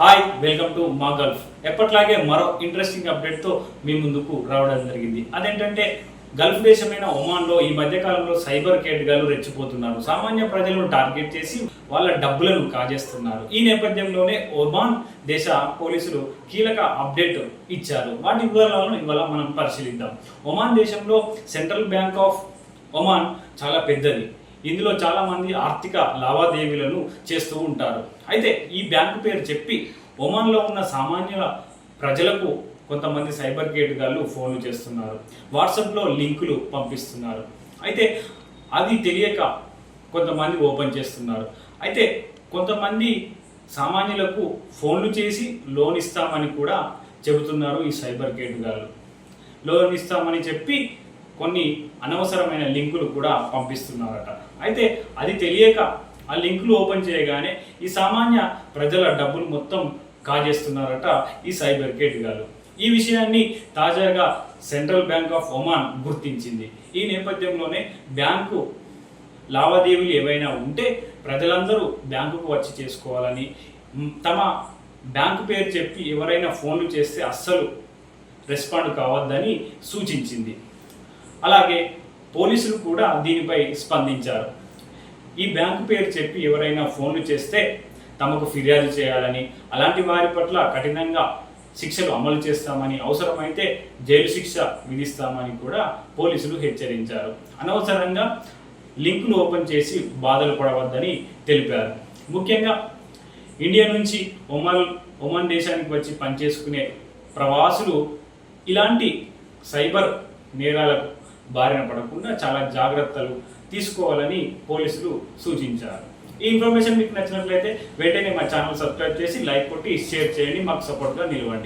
Hi welcome to మా Gulf. ఎప్పట్లాగే మరో ఇంట్రెస్టింగ్ అప్డేట్తో మీ ముందుకు రావడం జరిగింది. అదేంటంటే గల్ఫ్ దేశమైన ఒమాన్లో ఈ మధ్యకాలంలో సైబర్ కేటగాలు రెచ్చిపోతున్నారు. సామాన్య ప్రజలను టార్గెట్ చేసి వాళ్ళ డబ్బులను కాజేస్తున్నారు. ఈ నేపథ్యంలోనే ఒమాన్ దేశ పోలీసులు కీలక అప్డేట్ ఇచ్చారు. వాటి వివరాలను ఇవాళ మనం పరిశీలిద్దాం. ఒమాన్ దేశంలో సెంట్రల్ బ్యాంక్ ఆఫ్ ఒమాన్ చాలా పెద్దది. ఇందులో చాలామంది ఆర్థిక లావాదేవీలను చేస్తూ ఉంటారు. అయితే ఈ బ్యాంకు పేరు చెప్పి ఒమాన్లో ఉన్న సామాన్య ప్రజలకు కొంతమంది సైబర్ గేట్ గాళ్ళు ఫోన్లు చేస్తున్నారు. వాట్సాప్లో లింకులు పంపిస్తున్నారు. అయితే అది తెలియక కొంతమంది ఓపెన్ చేస్తున్నారు. అయితే కొంతమంది సామాన్యులకు ఫోన్లు చేసి లోన్ ఇస్తామని కూడా చెబుతున్నారు ఈ సైబర్ గేట్ గాళ్ళు. లోన్ ఇస్తామని చెప్పి కొన్ని అనవసరమైన లింకులు కూడా పంపిస్తున్నారట. అయితే అది తెలియక ఆ లింకులు ఓపెన్ చేయగానే ఈ సామాన్య ప్రజల డబ్బులు మొత్తం కాజేస్తున్నారట ఈ సైబర్ కేటగాలు ఈ విషయాన్ని తాజాగా సెంట్రల్ బ్యాంక్ ఆఫ్ ఒమాన్ గుర్తించింది. ఈ నేపథ్యంలోనే బ్యాంకు లావాదేవీలు ఏవైనా ఉంటే ప్రజలందరూ బ్యాంకుకు వచ్చి చేసుకోవాలని తమ బ్యాంకు పేరు చెప్పి ఎవరైనా ఫోన్లు చేస్తే అస్సలు రెస్పాండ్ కావద్దని సూచించింది. అలాగే పోలీసులు కూడా దీనిపై స్పందించారు. ఈ బ్యాంకు పేరు చెప్పి ఎవరైనా ఫోన్లు చేస్తే తమకు ఫిర్యాదు చేయాలని అలాంటి వారి పట్ల కఠినంగా శిక్షలు అమలు చేస్తామని అవసరమైతే జైలు శిక్ష విధిస్తామని కూడా పోలీసులు హెచ్చరించారు. అనవసరంగా లింకులు ఓపెన్ చేసి బాధలు పడవద్దని తెలిపారు. ముఖ్యంగా ఇండియా నుంచి ఒమన్ ఒమన్ దేశానికి వచ్చి పనిచేసుకునే ప్రవాసులు ఇలాంటి సైబర్ నేరాలకు బారిన పడకుండా చాలా జాగ్రత్తలు తీసుకోవాలని పోలీసులు సూచించారు. ఈ ఇన్ఫర్మేషన్ మీకు నచ్చినట్లయితే వెంటనే మా ఛానల్ సబ్స్క్రైబ్ చేసి లైక్ కొట్టి షేర్ చేయండి. మాకు సపోర్ట్గా నిలవండి.